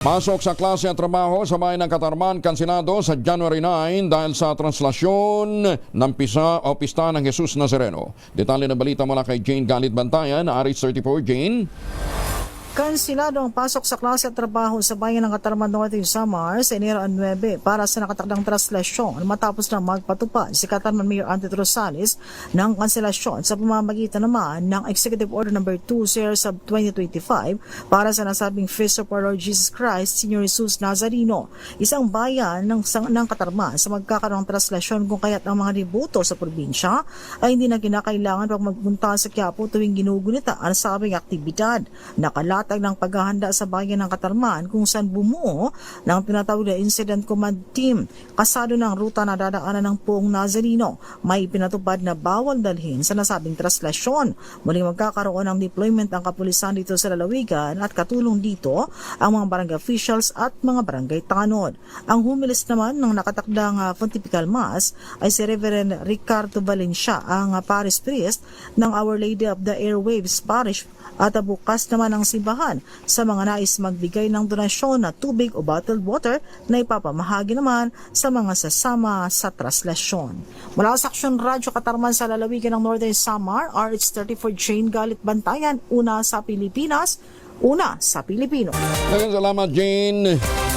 Pasok sa klase at trabaho sa bayan ng Katarman, kansinado sa January 9 dahil sa translasyon ng pisa o pista ng Jesus Nazareno. Detalye na balita mula kay Jane Galit Bantayan, RH34 Jane. Kansilado ang pasok sa klase at trabaho sa bayan ng Katarman Norte Samar sa Enero 9 para sa nakatakdang translasyon matapos na magpatupad si Katarman Mayor Ante Rosales ng kanselasyon sa pamamagitan naman ng Executive Order No. 2 Series of 2025 para sa nasabing Feast of our Lord Jesus Christ, Senior Jesus Nazareno. Isang bayan ng, sang- ng Katarman sa magkakaroon ng translasyon kung kaya't ang mga ributo sa probinsya ay hindi na kinakailangan pag magpunta sa Quiapo tuwing ginugunita ang sabing aktibidad. Nakalatag ng paghahanda sa bayan ng Katarman kung saan bumuo ng tinatawag na Incident Command Team. Kasado ng ruta na dadaanan ng Poong Nazareno. May pinatupad na bawal dalhin sa nasabing traslasyon. Muling magkakaroon ng deployment ang kapulisan dito sa Lalawigan at katulong dito ang mga barangay officials at mga barangay tanod. Ang humilis naman ng nakatakdang uh, Pontifical Mass ay si Reverend Ricardo Valencia, ang uh, parish priest ng Our Lady of the Airwaves Parish at uh, bukas naman ang simbahan sa mga nais magbigay ng donasyon na tubig o bottled water na ipapamahagi naman sa mga sasama sa traslasyon. Mula sa Aksyon Radyo Katarman sa lalawigan ng Northern Samar, RH34 Jane Galit Bantayan, una sa Pilipinas, una sa Pilipino. Daghang salamat Jane.